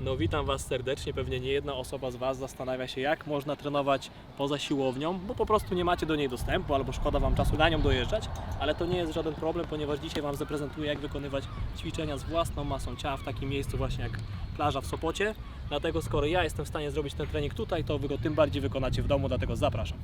No witam Was serdecznie. Pewnie nie jedna osoba z Was zastanawia się, jak można trenować poza siłownią, bo po prostu nie macie do niej dostępu albo szkoda Wam czasu na nią dojeżdżać, ale to nie jest żaden problem, ponieważ dzisiaj Wam zaprezentuję, jak wykonywać ćwiczenia z własną masą ciała w takim miejscu właśnie jak plaża w Sopocie. Dlatego skoro ja jestem w stanie zrobić ten trening tutaj, to Wy go tym bardziej wykonacie w domu, dlatego zapraszam.